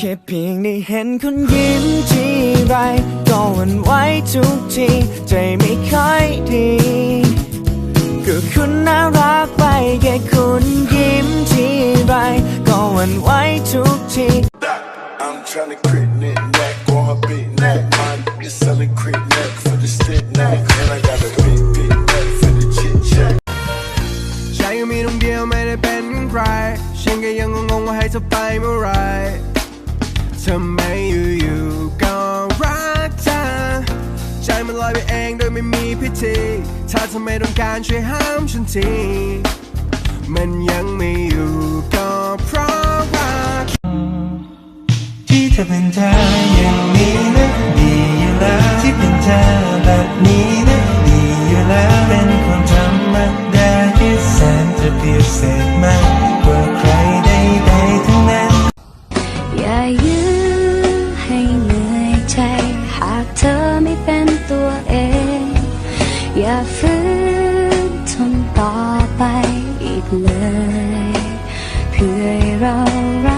แค่เพียงได้เห็นคุณยิ้มทีไร ก็หวันไหวทุกทีใจไม่ค่อยดีก็คุณน่ารักไปแค่คุณยิ้มทีไร ก็หวันไหวทุกที I'm tryna crit knit neck on her big neck. My nigga selling crit neck for the stick neck. And I got a big, big neck for the chit chat. ฉันก็มีตรงเดียวไม่ได้เป็นใครฉันก็ยังงงๆว่าให้เธอไปเมื่อไหร ทำไมอยู่ๆก็รักเธอใจมันลอยไปเองโดยไม่มีพิธีถ้าเธอไมต้องการช่วยห้ามฉันทีมันยังไม่อยู่ก็เพราะรักที่เธอเป็นเธออย่างนี้นะดีอยู่แล้วที่เป็นเธอแบบนี้นะดีอยู่แล้วเป็นคนธรรมดาที่แสนจะพิเศษมากกว่าใครใดๆทั้งนั้นอย่ายื อย่าฝืนทนต่อไปอีกเลย เพื่อเรารั